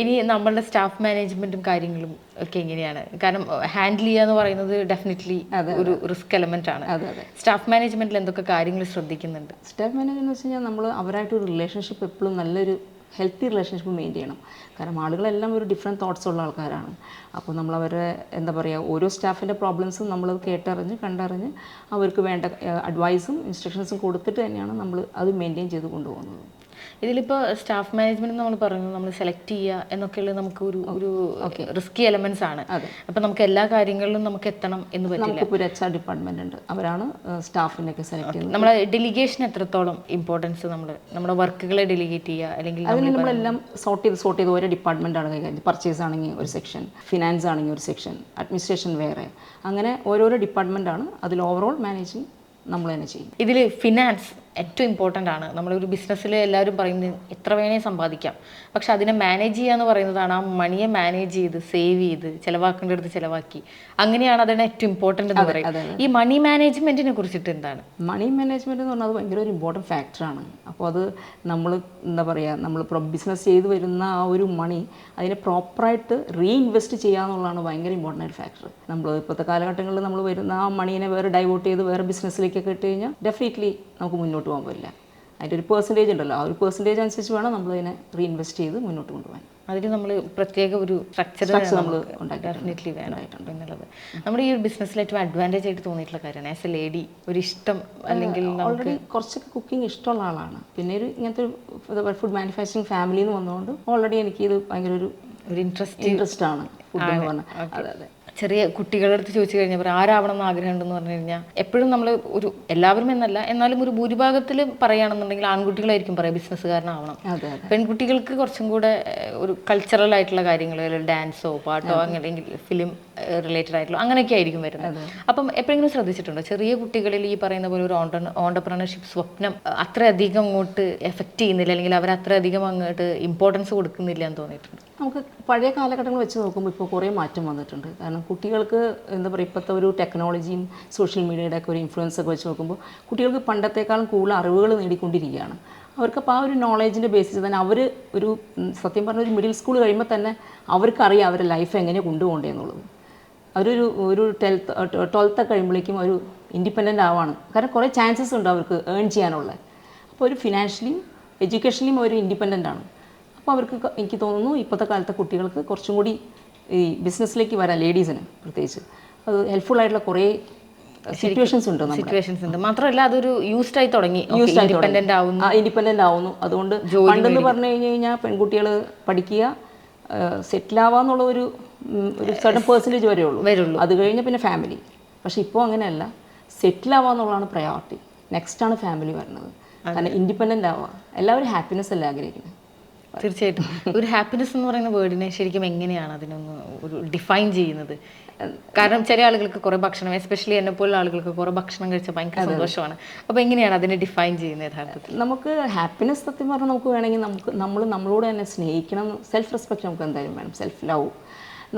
ഇനി നമ്മളുടെ സ്റ്റാഫ് മാനേജ്മെന്റും കാര്യങ്ങളും ഒക്കെ എങ്ങനെയാണ്? കാരണം ഹാൻഡിൽ ചെയ്യുക എന്ന് പറയുന്നത് ഡെഫിനറ്റ്ലി ഒരു റിസ്ക് എലമെന്റ് ആണ്. അതെ അതെ. സ്റ്റാഫ് മാനേജ്മെന്റിൽ എന്തൊക്കെ കാര്യങ്ങൾ ശ്രദ്ധിക്കുന്നുണ്ട്? സ്റ്റാഫ് മാനേജ്മെന്റ് എന്ന് വെച്ച് കഴിഞ്ഞാൽ നമ്മൾ അവരായിട്ടൊരു റിലേഷൻഷിപ്പ് എപ്പോഴും നല്ലൊരു ഹെൽത്തി റിലേഷൻഷിപ്പ് മെയിൻ ചെയ്യണം. കാരണം ആളുകളെല്ലാം ഒരു ഡിഫറെന്റ് തോട്ട്സ് ഉള്ള ആൾക്കാരാണ്. അപ്പോൾ നമ്മൾ അവരെ എന്താ പറയുക ഓരോ സ്റ്റാഫിന്റെ പ്രോബ്ലംസും നമ്മൾ കേട്ടറിഞ്ഞ് കണ്ടറിഞ്ഞ് അവർക്ക് വേണ്ട അഡ്വൈസും ഇൻസ്ട്രക്ഷൻസും കൊടുത്തിട്ട് തന്നെയാണ് നമ്മൾ അത് മെയിന്റെയിൻ ചെയ്ത് കൊണ്ടുപോകുന്നത്. ഇതിലിപ്പോൾ സ്റ്റാഫ് മാനേജ്മെന്റ് നമ്മൾ പറഞ്ഞു നമ്മൾ സെലക്ട് ചെയ്യുക എന്നൊക്കെയുള്ള നമുക്ക് ഒരു ഒരു റിസ്കി എലമെന്റ്സ് ആണ്. അപ്പം നമുക്ക് എല്ലാ കാര്യങ്ങളിലും നമുക്ക് എത്തണം എന്ന് പറ്റില്ല. ഒരു എച്ച് ആർ ഡിപ്പാർട്ട്മെന്റ് ഉണ്ട്. അവരാണ് സ്റ്റാഫിനൊക്കെ സെലക്ട് ചെയ്യുന്നത്. നമ്മളെ ഡെലിഗേഷൻ എത്രത്തോളം ഇമ്പോർട്ടൻസ് നമ്മൾ നമ്മുടെ വർക്കുകളെ ഡെലിഗേറ്റ് ചെയ്യുക അല്ലെങ്കിൽ അതിന് നമ്മളെല്ലാം സോർട്ട് ചെയ്ത് സോർട്ട് ചെയ്ത് ഓരോ ഡിപ്പാർട്ട്മെന്റാണ് കൈകാര്യം പർച്ചേസ് ആണെങ്കിൽ ഒരു സെക്ഷൻ ഫിനാൻസ് ആണെങ്കിൽ ഒരു സെക്ഷൻ അഡ്മിനിസ്ട്രേഷൻ വേറെ. അങ്ങനെ ഓരോരോ ഡിപ്പാർട്ട്മെന്റ് ആണ് അതിൽ ഓവറോൾ മാനേജിങ് നമ്മൾ തന്നെ ചെയ്യും ഇതിൽ ഫിനാൻസ് ഏറ്റവും ഇമ്പോർട്ടന്റ് ആണ്. നമ്മളൊരു ബിസിനസ്സിൽ എല്ലാവരും പറയുന്നത് എത്ര വേണേ സമ്പാദിക്കാം. പക്ഷെ അതിനെ മാനേജ് ചെയ്യുക എന്ന് പറയുന്നതാണ് ആ മണിയെ മാനേജ് ചെയ്ത് സേവ് ചെയ്ത് ചിലവാക്കേണ്ട അടുത്ത് ചിലവാക്കി. അങ്ങനെയാണ് അതിനെ ഏറ്റവും ഇമ്പോർട്ടന്റ് എന്ന് പറയുന്നത്. ഈ മണി മാനേജ്മെന്റിനെ കുറിച്ചിട്ട് എന്താണ്? മണി മാനേജ്മെന്റ് എന്ന് പറഞ്ഞാൽ അത് ഭയങ്കര ഒരു ഇമ്പോർട്ടന്റ് ഫാക്ടറാണ് അപ്പോൾ അത് നമ്മൾ എന്താ പറയുക നമ്മൾ ബിസിനസ് ചെയ്ത് വരുന്ന ആ ഒരു മണി അതിനെ പ്രോപ്പറായിട്ട് റീഇൻവെസ്റ്റ് ചെയ്യുക എന്നുള്ളതാണ് ഭയങ്കര ഇമ്പോർട്ടന്റ് ഒരു ഫാക്ടർ നമ്മൾ ഇപ്പോഴത്തെ കാലഘട്ടങ്ങളിൽ നമ്മൾ വരുന്ന ആ മണീനെ വേറെ ഡൈവേർട്ട് ചെയ്ത് വേറെ ബിസിനസ്സിലേക്കൊക്കെ ഇട്ട് കഴിഞ്ഞാൽ ഡെഫിനറ്റ്ലി നമുക്ക് മുന്നോട്ട് പോകാൻ പറ്റില്ല. അതിന്റെ ഒരു പെർസെന്റേജ് ഉണ്ടല്ലോ. ആ ഒരു പെർസെന്റേജ് അനുസരിച്ച് വേണം നമ്മൾ അതിനെ റീഇൻവെസ്റ്റ് ചെയ്ത് മുന്നോട്ട് കൊണ്ടുപോകാൻ. അതിന് നമ്മൾ പ്രത്യേക ഒരു സ്ട്രക്ചർ നമ്മൾ ഡെഫിനറ്റ്ലി വേണം എന്നുള്ളത്. നമ്മുടെ ഈ ഒരു ബിസിനസ്സിൽ ഏറ്റവും അഡ്വാന്റേജ് ആയിട്ട് തോന്നിയിട്ടുള്ള കാര്യമാണ് ആസ് എ ലേഡി ഒരു ഇഷ്ടം അല്ലെങ്കിൽ ഓൾറെഡി കുറച്ചൊക്കെ കുക്കിംഗ് ഇഷ്ടമുള്ള ആളാണ്. പിന്നെ ഒരു ഇങ്ങനത്തെ ഒരു ഫുഡ് മാനുഫാക്ചറിങ് ഫാമിലിയിൽ നിന്ന് വന്നതുകൊണ്ട് ഓൾറെഡി എനിക്ക് ഇത് ഭയങ്കര ഒരു ഒരു ഇൻട്രസ്റ്റ് ഇൻട്രസ്റ്റ് ആണ്. ഫുഡ് എന്ന് പറഞ്ഞാൽ അതെ അതെ. ചെറിയ കുട്ടികളുടെ അടുത്ത് ചോദിച്ചു കഴിഞ്ഞാൽ പറയും ആരാവണം എന്ന് ആഗ്രഹം ഉണ്ടെന്ന് പറഞ്ഞു കഴിഞ്ഞാൽ എപ്പോഴും നമ്മൾ ഒരു എല്ലാവരും എന്നല്ല എന്നാലും ഒരു ഭൂരിഭാഗത്തിൽ പറയുകയാണെന്നുണ്ടെങ്കിൽ ആൺകുട്ടികളായിരിക്കും പറയാം ബിസിനസ്സുകാരനാവണം. പെൺകുട്ടികൾക്ക് കുറച്ചും കൂടെ ഒരു കൾച്ചറൽ ആയിട്ടുള്ള കാര്യങ്ങൾ ഡാൻസോ പാട്ടോ അങ്ങനെ ഫിലിം റിലേറ്റഡ് ആയിട്ടുള്ള അങ്ങനെയൊക്കെ ആയിരിക്കും വരുന്നത്. അപ്പം എപ്പോഴെങ്കിലും ശ്രദ്ധിച്ചിട്ടുണ്ടോ? ചെറിയ കുട്ടികളിൽ ഈ പറയുന്ന പോലെ ഒരു ഓണ്ടർപ്രണർഷിപ്പ് സ്വപ്നം അത്രയധികം അങ്ങോട്ട് എഫക്റ്റ് ചെയ്യുന്നില്ല അല്ലെങ്കിൽ അവർ അത്രയധികം അങ്ങോട്ട് ഇമ്പോർട്ടൻസ് കൊടുക്കുന്നില്ല എന്ന് തോന്നിയിട്ടുണ്ട്? നമുക്ക് പഴയ കാലഘട്ടങ്ങൾ വെച്ച് നോക്കുമ്പോൾ ഇപ്പോൾ കുറേ മാറ്റം വന്നിട്ടുണ്ട്. കാരണം കുട്ടികൾക്ക് എന്താ പറയുക ഇപ്പോഴത്തെ ഒരു ടെക്നോളജിയും സോഷ്യൽ മീഡിയയുടെ ഒക്കെ ഒരു ഇൻഫ്ലുവൻസ് ഒക്കെ വെച്ച് നോക്കുമ്പോൾ കുട്ടികൾക്ക് പണ്ടത്തെക്കാളും കൂടുതൽ അറിവുകൾ നേടിക്കൊണ്ടിരിക്കുകയാണ്. അവർക്കപ്പോൾ ആ ഒരു നോളേജിന്റെ ബേസിൽ തന്നെ അവർ ഒരു സത്യം പറഞ്ഞ ഒരു മിഡിൽ സ്കൂൾ കഴിയുമ്പോൾ തന്നെ അവർക്കറിയാം അവരുടെ ലൈഫ് എങ്ങനെ കൊണ്ടുപോകേണ്ടതെന്നുള്ളത് അവരൊരു ഒരു ട്വൽത്ത് കഴിയുമ്പോഴേക്കും ഒരു ഇൻഡിപെൻഡന്റ് ആവാണ്. കാരണം കുറേ ചാൻസസ് ഉണ്ട് അവർക്ക് ഏൺ ചെയ്യാനുള്ള. അപ്പോൾ ഒരു ഫിനാൻഷ്യലിയും എഡ്യൂക്കേഷനിലും അവർ ഇൻഡിപെൻഡന്റ് ആണ്. അപ്പോൾ അവർക്ക് എനിക്ക് തോന്നുന്നു ഇപ്പോഴത്തെ കാലത്തെ കുട്ടികൾക്ക് കുറച്ചും കൂടി ഈ ബിസിനസ്സിലേക്ക് വരാൻ ലേഡീസിന് പ്രത്യേകിച്ച്. അത് ഹെൽപ്ഫുൾ ആയിട്ടുള്ള കുറേ സിറ്റുവേഷൻസ് ഉണ്ട് സിറ്റുവേഷൻസ് ഉണ്ട്. മാത്രമല്ല അതൊരു യൂസ്ഡ് ആയി തുടങ്ങി. യൂസ്ഡ് ആയി ഇൻഡിപെൻഡന്റ് ആവുന്നു. ഇൻഡിപെൻഡന്റ് ആവുന്നു. അതുകൊണ്ട് പണ്ടെന്ന് പറഞ്ഞു കഴിഞ്ഞു കഴിഞ്ഞാൽ പെൺകുട്ടികൾ പഠിക്കുക സെറ്റിൽ ആവാന്നുള്ള ഒരു ഒരു സർട്ടൻ പേഴ്സന്റേജ് വരെ ഉള്ളൂ. വരുള്ളൂ. അത് കഴിഞ്ഞ് പിന്നെ ഫാമിലി പക്ഷെ ഇപ്പോൾ അങ്ങനെയല്ല. സെറ്റിൽ ആവാന്നുള്ളതാണ് പ്രയോറിറ്റി നെക്സ്റ്റ് ആണ് ഫാമിലി വരുന്നത്. കാരണം ഇൻഡിപെൻഡന്റ് ആവുക. എല്ലാവരും ഹാപ്പിനെസ് അല്ലേ ആഗ്രഹിക്കുന്നത്? തീർച്ചയായിട്ടും. ഒരു ഹാപ്പിനെസ് എന്ന് പറയുന്ന വേർഡിനെ ശരിക്കും എങ്ങനെയാണ് അതിനൊന്ന് ഒരു ഡിഫൈൻ ചെയ്യുന്നത്? കാരണം ചില ആളുകൾക്ക് കുറെ ഭക്ഷണം എസ്പെഷ്യലി എന്നെ പോലുള്ള ആളുകൾക്ക് കുറെ ഭക്ഷണം കഴിച്ചാൽ ഭയങ്കര സന്തോഷമാണ്. അപ്പൊ എങ്ങനെയാണ് അതിനെ ഡിഫൈൻ ചെയ്യുന്നത് യഥാർത്ഥത്തിൽ? നമുക്ക് ഹാപ്പിനെസ് സത്യം പറഞ്ഞാൽ നമുക്ക് വേണമെങ്കിൽ നമുക്ക് നമ്മൾ നമ്മളോട് തന്നെ സ്നേഹിക്കണം. സെൽഫ് റെസ്പെക്റ്റ് നമുക്ക് എന്തായാലും വേണം. സെൽഫ് ലവ്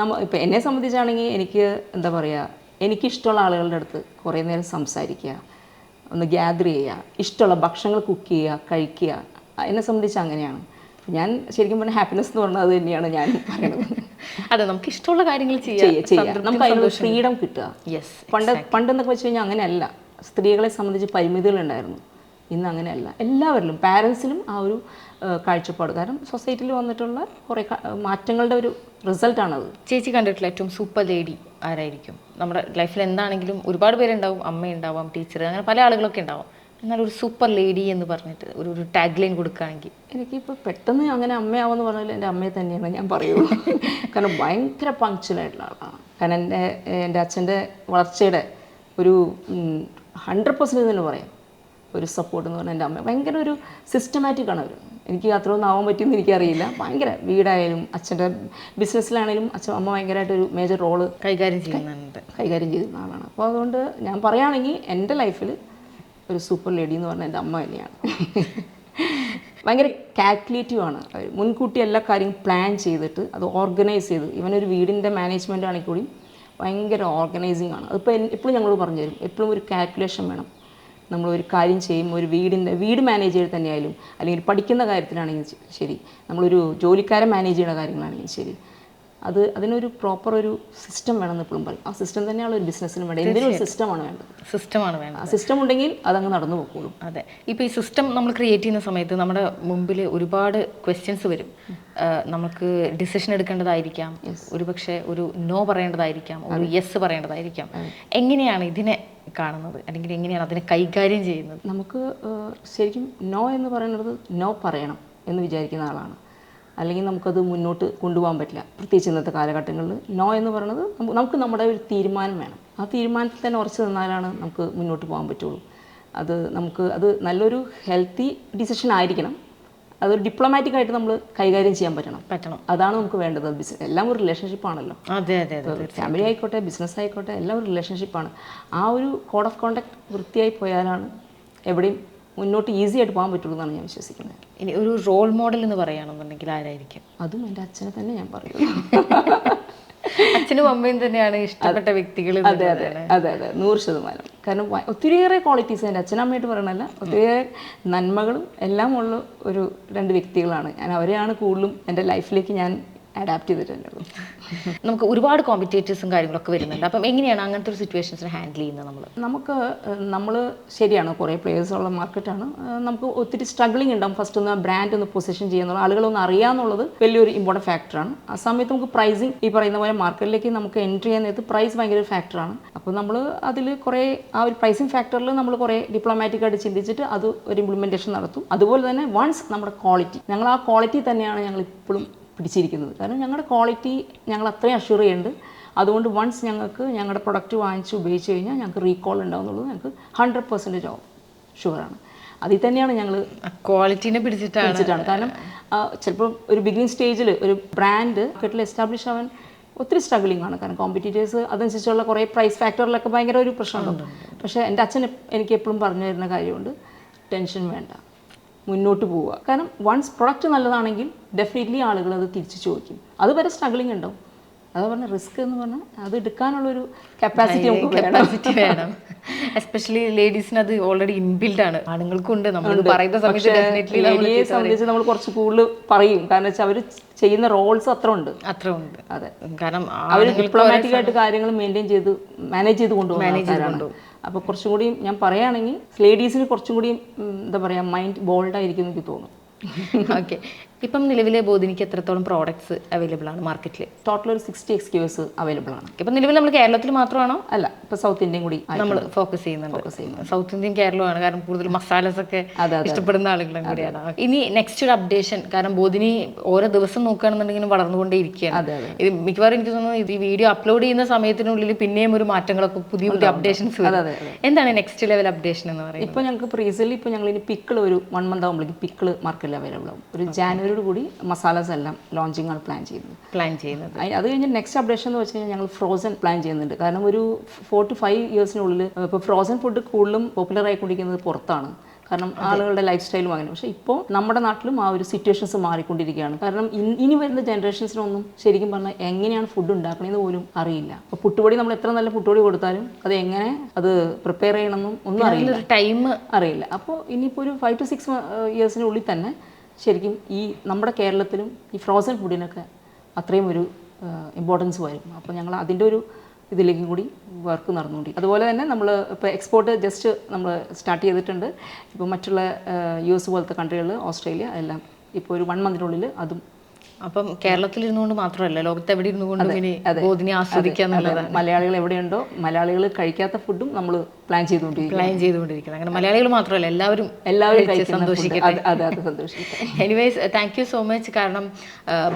നമ്മ ഇപ്പോൾ എന്നെ സംബന്ധിച്ചാണെങ്കിൽ എനിക്ക് എന്താ പറയുക എനിക്കിഷ്ടമുള്ള ആളുകളുടെ അടുത്ത് കുറേ നേരം സംസാരിക്കുക ഒന്ന് ഗ്യാദർ ചെയ്യുക ഇഷ്ടമുള്ള ഭക്ഷണങ്ങൾ കുക്ക് ചെയ്യുക കഴിക്കുക. എന്നെ സംബന്ധിച്ച് അങ്ങനെയാണ്. ഞാൻ ശരിക്കും പറഞ്ഞാൽ ഹാപ്പിനെസ് എന്ന് പറഞ്ഞാൽ അത് തന്നെയാണ് ഞാൻ പറയുന്നത്. അതെ നമുക്ക് ഇഷ്ടമുള്ള കാര്യങ്ങൾ ചെയ്യാം നമുക്ക് അതിനുള്ള ഫ്രീഡം കിട്ടുക. യെസ് പണ്ട് പണ്ടെന്നൊക്കെ വെച്ച് കഴിഞ്ഞാൽ അങ്ങനെയല്ല. സ്ത്രീകളെ സംബന്ധിച്ച് പരിമിതികളുണ്ടായിരുന്നു ഇന്ന് അങ്ങനെയല്ല. എല്ലാവരിലും പാരൻസിലും ആ ഒരു കാഴ്ചപ്പാട്. കാരണം സൊസൈറ്റിയിൽ വന്നിട്ടുള്ള കുറേ മാറ്റങ്ങളുടെ ഒരു റിസൾട്ടാണത് ചേച്ചി കണ്ടിട്ടുള്ള ഏറ്റവും സൂപ്പർ ലേഡി ആരായിരിക്കും? നമ്മുടെ ലൈഫിൽ എന്താണെങ്കിലും ഒരുപാട് പേരുണ്ടാവും. അമ്മയുണ്ടാവാം ടീച്ചർ അങ്ങനെ പല ആളുകളൊക്കെ ഉണ്ടാവും. എന്നാൽ ഒരു സൂപ്പർ ലേഡി എന്ന് പറഞ്ഞിട്ട് ഒരു ഒരു ടാഗ് ലൈൻ കൊടുക്കുകയാണെങ്കിൽ എനിക്കിപ്പോൾ പെട്ടെന്ന് അങ്ങനെ അമ്മയാവെന്ന് പറഞ്ഞാൽ എന്റെ അമ്മയെ തന്നെയാണ് ഞാൻ പറയുള്ളൂ. കാരണം ഭയങ്കര പങ്ക്ച്വലായിട്ടുള്ള ആളാണ്. കാരണം എന്റെ എന്റെ അച്ഛന്റെ വളർച്ചയുടെ ഒരു ഹൺഡ്രഡ് പെർസെന്റേജ് തന്നെ പറയാം. ഒരു സപ്പോർട്ട് എന്ന് പറഞ്ഞാൽ എന്റെ അമ്മ. ഭയങ്കര ഒരു സിസ്റ്റമാറ്റിക് ആണ് അവർ എനിക്ക് അത്രയൊന്നും ആവാൻ പറ്റുമെന്ന് എനിക്കറിയില്ല. ഭയങ്കര വീടായാലും അച്ഛന്റെ ബിസിനസ്സിലാണെങ്കിലും അച്ഛൻ അമ്മ ഭയങ്കരമായിട്ട് ഒരു മേജർ റോൾ കൈകാര്യം ചെയ്യുന്നുണ്ട് കൈകാര്യം ചെയ്തിരുന്ന ആളാണ്. അപ്പോൾ അതുകൊണ്ട് ഞാൻ പറയുകയാണെങ്കിൽ എന്റെ ലൈഫിൽ ഒരു സൂപ്പർ ലേഡി എന്ന് പറഞ്ഞാൽ എന്റെ അമ്മ തന്നെയാണ്. ഭയങ്കര കാൽക്കുലേറ്റീവ് ആണ്. മുൻകൂട്ടി എല്ലാ കാര്യവും പ്ലാൻ ചെയ്തിട്ട് അത് ഓർഗനൈസ് ചെയ്ത് ഇവനൊരു വീടിന്റെ മാനേജ്മെന്റ് ആണെങ്കിൽ കൂടി ഭയങ്കര ഓർഗനൈസിങ് ആണ്. അതിപ്പോൾ എപ്പോഴും ഞങ്ങൾ പറഞ്ഞു തരും എപ്പോഴും ഒരു കാൽക്കുലേഷൻ വേണം. നമ്മൾ ഒരു കാര്യം ചെയ്യും ഒരു വീടിന്റെ വീട് മാനേജ് ചെയ്ത് തന്നെയായാലും അല്ലെങ്കിൽ പഠിക്കുന്ന കാര്യത്തിലാണെങ്കിലും ശരി. നമ്മളൊരു ജോലിക്കാരെ മാനേജ് ചെയ്യുന്ന കാര്യങ്ങളാണെങ്കിലും ശരി. അത് അതിനൊരു പ്രോപ്പർ ഒരു സിസ്റ്റം വേണമെന്ന് എപ്പോഴും പറയും. ആ സിസ്റ്റം തന്നെയാണ് ഒരു ബിസിനസ്സിന് വേണ്ടത്. എന്തിനും ഒരു സിസ്റ്റമാണ് വേണ്ടത്. സിസ്റ്റമാണ് വേണ്ടത്. ആ സിസ്റ്റം ഉണ്ടെങ്കിൽ അതങ്ങ് നടന്നു പോകുള്ളൂ അതെ. ഇപ്പോൾ ഈ സിസ്റ്റം നമ്മൾ ക്രിയേറ്റ് ചെയ്യുന്ന സമയത്ത് നമ്മുടെ മുമ്പിൽ ഒരുപാട് ക്വസ്റ്റ്യൻസ് വരും. നമുക്ക് ഡിസിഷൻ എടുക്കേണ്ടതായിരിക്കാം. ഒരുപക്ഷെ ഒരു നോ പറയേണ്ടതായിരിക്കാം. ഒരു യെസ് പറയേണ്ടതായിരിക്കാം. എങ്ങനെയാണ് ഇതിനെ കാണുന്നത്? അല്ലെങ്കിൽ എങ്ങനെയാണ് അതിനെ കൈകാര്യം ചെയ്യുന്നത്? നമുക്ക് ശരിക്കും നോ എന്ന് പറയുന്നത് നോ പറയണം എന്ന് വിചാരിക്കുന്ന ആളാണ്. അല്ലെങ്കിൽ നമുക്കത് മുന്നോട്ട് കൊണ്ടുപോകാൻ പറ്റില്ല. പ്രത്യേകിച്ച് ഇന്നത്തെ കാലഘട്ടങ്ങളിൽ നോ എന്ന് പറയുന്നത് നമുക്ക് നമ്മുടെ ഒരു തീരുമാനം വേണം. ആ തീരുമാനത്തിൽ തന്നെ ഉറച്ചു നിന്നാലാണ് നമുക്ക് മുന്നോട്ട് പോകാൻ പറ്റുള്ളൂ. അത് നമുക്ക് അത് നല്ലൊരു ഹെൽത്തി ഡിസിഷൻ ആയിരിക്കണം. അതൊരു ഡിപ്ലോമാറ്റിക് ആയിട്ട് നമ്മൾ കൈകാര്യം ചെയ്യാൻ പറ്റണം. പറ്റണം. അതാണ് നമുക്ക് വേണ്ടത്. ബിസിനസ് എല്ലാം ഒരു റിലേഷൻഷിപ്പ് ആണല്ലോ. അതെ അതെ അതെ ഫാമിലി ആയിക്കോട്ടെ ബിസിനസ് ആയിക്കോട്ടെ എല്ലാം ഒരു റിലേഷൻഷിപ്പാണ് ആ ഒരു കോഡ് ഓഫ് കോണ്ടാക്ട് വൃത്തിയായി പോയാലാണ് എവിടെയും മുന്നോട്ട് ഈസി ആയിട്ട് പോകാൻ പറ്റുള്ളൂ എന്നാണ് ഞാൻ വിശ്വസിക്കുന്നത്. ഇനി ഒരു റോൾ മോഡൽ എന്ന് പറയുകയാണെന്നുണ്ടെങ്കിൽ ആരായിരിക്കും? അതും എന്റെ അച്ഛനെ തന്നെ ഞാൻ പറയും. അച്ഛനും അമ്മയും തന്നെയാണ് ഇഷ്ടപ്പെട്ട വ്യക്തികൾ അതെ അതെ അതെ അതെ. നൂറ് ശതമാനം. കാരണം ഒത്തിരിയേറെ ക്വാളിറ്റീസ് എന്റെ അച്ഛനമ്മയായിട്ട് പറയണല്ല ഒത്തിരിയേറെ നന്മകളും എല്ലാം ഉള്ള ഒരു രണ്ട് വ്യക്തികളാണ്. ഞാൻ അവരെയാണ് കൂടുതലും എന്റെ ലൈഫിലേക്ക് ഞാൻ അഡാപ്റ്റ് ചെയ്തിട്ടുള്ളത് നമുക്ക് ഒരുപാട് കോമ്പറ്റേറ്റേഴ്സും കാര്യങ്ങളൊക്കെ വരുന്നുണ്ട്. അപ്പം എങ്ങനെയാണ് അങ്ങനത്തെ ഒരു സിറ്റുവേഷൻസിനെ ഹാൻഡിൽ ചെയ്യുന്നത് നമ്മൾ നമുക്ക് നമ്മൾ ശരിയാണ്. കുറേ പ്ലേയേഴ്സ് ഉള്ള മാർക്കറ്റാണ് നമുക്ക് ഒത്തിരി സ്ട്രഗ്ലിംഗ് ഉണ്ടാവും. ഫസ്റ്റ് ഒന്ന് ബ്രാൻഡ് ഒന്ന് പൊസിഷൻ ചെയ്യുന്നുള്ള ആളുകളൊന്ന് അറിയാന്നുള്ളത് വലിയൊരു ഇമ്പോർട്ടന്റ് ഫാക്ടറാണ് ആ സമയത്ത് നമുക്ക് പ്രൈസിങ് ഈ പറയുന്ന പോലെ മാർക്കറ്റിലേക്ക് നമുക്ക് എൻട്രി ചെയ്യാൻ നേരത്ത് പ്രൈസ് ഭയങ്കര ഒരു ഫാക്ടറാണ് അപ്പോൾ നമ്മൾ അതിൽ കുറേ ആ ഒരു പ്രൈസിങ് ഫാക്ടറിൽ നമ്മൾ കുറേ ഡിപ്ലോമാറ്റിക്കായിട്ട് ചിന്തിച്ചിട്ട് അത് ഒരു ഇംപ്ലിമെന്റേഷൻ നടത്തും. അതുപോലെ തന്നെ വൺസ് നമ്മുടെ ക്വാളിറ്റി ഞങ്ങൾ ആ ക്വാളിറ്റി തന്നെയാണ് ഞങ്ങൾ ഇപ്പോഴും പിടിച്ചിരിക്കുന്നത്. കാരണം ഞങ്ങളുടെ ക്വാളിറ്റി ഞങ്ങൾ അത്രയും അഷ്യൂർ ചെയ്യുന്നുണ്ട് അതുകൊണ്ട് വൺസ് ഞങ്ങൾക്ക് ഞങ്ങളുടെ പ്രൊഡക്റ്റ് വാങ്ങിച്ച് ഉപയോഗിച്ച് കഴിഞ്ഞാൽ ഞങ്ങൾക്ക് റീകോൾ ഉണ്ടാവും എന്നുള്ളത് ഞങ്ങൾക്ക് ഹൺഡ്രഡ് പെർസെന്റേജ് ആവും ഷുവറാണ് അതിൽ തന്നെയാണ് ഞങ്ങൾ ക്വാളിറ്റീനെ പിടിച്ചിട്ടാണ്. പിടിച്ചിട്ടാണ്. കാരണം ചിലപ്പോൾ ഒരു ബിഗിനിങ് സ്റ്റേജിൽ ഒരു ബ്രാൻഡ് മാർക്കറ്റിൽ എസ്റ്റാബ്ലിഷ് ആവാൻ ഒത്തിരി സ്ട്രഗിളിംഗ് ആണ്. കാരണം കോമ്പറ്റീറ്റേഴ്സ് അതനുസരിച്ചുള്ള കുറേ പ്രൈസ് ഫാക്ടറിലൊക്കെ ഭയങ്കര ഒരു പ്രശ്നമുണ്ട്. പക്ഷേ എന്റെ അച്ഛൻ എനിക്ക് എപ്പോഴും പറഞ്ഞു തരുന്ന കാര്യമുണ്ട്. ടെൻഷൻ വേണ്ട. മുന്നോട്ട് പോവുക. കാരണം വൺസ് പ്രൊഡക്റ്റ് നല്ലതാണെങ്കിൽ ഡെഫിനറ്റ്ലി ആളുകൾ അത് തിരിച്ച് ചോദിക്കും. അതുവരെ സ്ട്രഗ്ലിംഗ് ഉണ്ടാവും. അത് പറഞ്ഞ റിസ്ക് എന്ന് പറഞ്ഞാൽ അത് എടുക്കാനുള്ളൊരു കപ്പാസിറ്റി നമുക്ക് കപ്പാസിറ്റി വേണം. എസ്പെഷ്യലി ലേഡീസിന് അത് ഓൾറെഡി ഇൻബിൽഡ് ആണ്. ആണുങ്ങൾക്കും ഉണ്ട്. നമ്മൾ പറയുന്ന സമയത്ത് ഡെഫിനറ്റ്ലി ലേഡിയെ സംബന്ധിച്ച് നമ്മൾ കുറച്ച് കൂടുതൽ പറയും. കാരണം വെച്ചാൽ അവർ ചെയ്യുന്ന റോൾസ് അത്ര ഉണ്ട്. അത്ര ഉണ്ട്. അതെ. കാരണം അവർ ഡിപ്ലോമാറ്റിക് ആയിട്ട് കാര്യങ്ങൾ മെയിന്റെയിൻ ചെയ്ത് മാനേജ് ചെയ്ത് കൊണ്ടുപോകും മാനേജ് ആൾക്കാരാണ്. അപ്പോൾ കുറച്ചും കൂടി ഞാൻ പറയുകയാണെങ്കിൽ ലേഡീസിന് കുറച്ചും കൂടി എന്താ പറയുക മൈൻഡ് ബോൾഡായിരിക്കും എനിക്ക് തോന്നുന്നു. ഓക്കെ ഇപ്പം നിലവിലെ ബോധിനിക്ക് എത്രത്തോളം പ്രോഡക്ട്സ് അവൈലബിൾ ആണ് മാർക്കറ്റിൽ ടോട്ടൽ ഒരു സിക്സ്റ്റി എക്സ്ക്യൂസ് അവൈലബിൾ ആണ്. ഇപ്പം നിലവിൽ നമ്മൾ കേരളത്തിൽ മാത്രമാണോ? അല്ല ഇപ്പൊ സൗത്ത് ഇന്ത്യൻ കൂടി നമ്മൾ ഫോക്കസ് ചെയ്യുന്നുണ്ട്. സൗത്ത് ഇന്ത്യൻ കേരളമാണ് കാരണം കൂടുതൽ മസാലസ് ഒക്കെ ഇഷ്ടപ്പെടുന്ന ആളുകളും കൂടിയാണ്. ഇനി നെക്സ്റ്റ് ഒരു അപ്ഡേഷൻ കാരണം ബോധിനി ഓരോ ദിവസം നോക്കുകയാണെന്നുണ്ടെങ്കിലും വളർന്നുകൊണ്ടേ ഇരിക്കുകയാണ്. ഇത് മിക്കവാറും എനിക്ക് തോന്നുന്നു ഈ വീഡിയോ അപ്ലോഡ് ചെയ്യുന്ന സമയത്തിനുള്ളിൽ പിന്നെയും ഒരു മാറ്റങ്ങളൊക്കെ പുതിയ പുതിയ അപ്ഡേഷൻസ് എന്താണ് നെക്സ്റ്റ് ലെവൽ അപ്ഡേഷൻ എന്ന് പറയുന്നത്? ഇപ്പോൾ ഞങ്ങൾക്ക് ഇപ്പൊ ഇപ്പോൾ ഞങ്ങൾ ഇനി പിക്കിൾ ഒരു വൺ മന്ത് ആകുമ്പോഴേക്കും പിക്കിൾ മാർക്കറ്റിൽ അവൈലബിൾ ആവും. ഒരു ജാനുവരിയോട് കൂടി മസാലാസ് എല്ലാം ലോഞ്ചിങ് ആണ് പ്ലാൻ ചെയ്യുന്നത്. പ്ലാൻ ചെയ്യുന്നത്. അത് കഴിഞ്ഞ് നെക്സ്റ്റ് അപ്ഡേഷൻ എന്ന് വെച്ച് കഴിഞ്ഞാൽ ഞങ്ങൾ ഫ്രോസൺ പ്ലാൻ ചെയ്യുന്നുണ്ട്. കാരണം ഒരു ഫോർ ടു ഫൈവ് ഇയേഴ്സിനുള്ളിൽ ഇപ്പോൾ ഫ്രോസൺ ഫുഡ് കൂടുതലും പോപ്പുലർ ആയിക്കൊണ്ടിരിക്കുന്നത് പുറത്താണ്. കാരണം ആളുകളുടെ ലൈഫ് സ്റ്റൈലും അങ്ങനെ. പക്ഷേ ഇപ്പോൾ നമ്മുടെ നാട്ടിലും ആ ഒരു സിറ്റുവേഷൻസ് മാറിക്കൊണ്ടിരിക്കുകയാണ്. കാരണം ഇനി വരുന്ന ജനറേഷൻസിനൊന്നും ശരിക്കും പറഞ്ഞാൽ എങ്ങനെയാണ് ഫുഡ് ഉണ്ടാക്കണമെന്ന് പോലും അറിയില്ല. അപ്പോൾ പുട്ടുപൊടി നമ്മൾ എത്ര നല്ല പുട്ടുപൊടി കൊടുത്താലും അത് എങ്ങനെ അത് പ്രിപ്പയർ ചെയ്യണമെന്നും ഒന്നും അറിയില്ല. ടൈം അറിയില്ല. അപ്പോൾ ഇനിയിപ്പോൾ ഒരു ഫൈവ് ടു സിക്സ് ഇയേഴ്സിനുള്ളിൽ തന്നെ ശരിക്കും ഈ നമ്മുടെ കേരളത്തിലും ഈ ഫ്രോസൺ ഫുഡിനൊക്കെ അത്രയും ഒരു ഇമ്പോർട്ടൻസ് വരും. അപ്പോൾ ഞങ്ങൾ അതിന്റെ ഒരു ഇതിലേക്കും കൂടി വർക്ക് നടന്നുകൊണ്ടിരിക്കും അതുപോലെ തന്നെ നമ്മൾ ഇപ്പോൾ എക്സ്പോർട്ട് ജസ്റ്റ് നമ്മൾ സ്റ്റാർട്ട് ചെയ്തിട്ടുണ്ട്. ഇപ്പോൾ മറ്റുള്ള യു എസ് പോലത്തെ കൺട്രികൾ ഓസ്ട്രേലിയ എല്ലാം ഇപ്പോൾ ഒരു വൺ മന്തിനുള്ളിൽ അതും അപ്പം കേരളത്തിൽ ഇരുന്നുകൊണ്ട് മാത്രമല്ല ലോകത്ത് എവിടെ ഇരുന്നുകൊണ്ട് ഇനി ബോധിനി ആസ്വദിക്കുക എന്നുള്ളതാണ്. മലയാളികൾ എവിടെയുണ്ടോ മലയാളികൾ കഴിക്കാത്ത ഫുഡും നമ്മൾ പ്ലാൻ ചെയ്തുകൊണ്ടിരിക്കും പ്ലാൻ ചെയ്തുകൊണ്ടിരിക്കുന്നത് അങ്ങനെ മലയാളികൾ മാത്രമല്ല എല്ലാവരും എല്ലാവരും സന്തോഷിക്കട്ടെ. അതെ അതെ അത് സന്തോഷിക്കട്ടെ. Anyways thank you so much കാരണം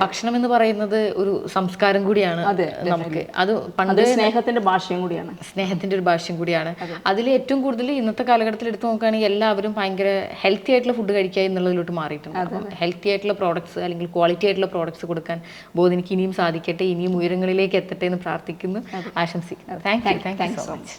ഭക്ഷണം എന്ന് പറയുന്നത് ഒരു സംസ്കാരം കൂടിയാണ് നമുക്ക്. അത് പണ്ട് സ്നേഹത്തിന്റെ ഭാഷയും കൂടിയാണ്. സ്നേഹത്തിന്റെ ഒരു ഭാഷയും കൂടിയാണ്. അതിൽ ഏറ്റവും കൂടുതൽ ഇന്നത്തെ കാലഘട്ടത്തിൽ എടുത്തു നോക്കുകയാണെങ്കിൽ എല്ലാവരും ഭയങ്കര ഹെൽത്തി ആയിട്ടുള്ള ഫുഡ് കഴിക്കുക എന്നുള്ളതിലോട്ട് മാറിയിട്ടുണ്ട്. ഹെൽത്തി ആയിട്ടുള്ള പ്രോഡക്ട്സ് അല്ലെങ്കിൽ ക്വാളിറ്റി ആയിട്ടുള്ള പ്രോഡക്ട്സ് കൊടുക്കാൻ ബോധിനിക്ക് ഇനിയും സാധിക്കട്ടെ ഇനിയും ഉയരങ്ങളിലേക്ക് എത്തട്ടെ എന്ന് പ്രാർത്ഥിക്കുന്നു. ആശംസിക്കുന്നു. Thank you thank you so much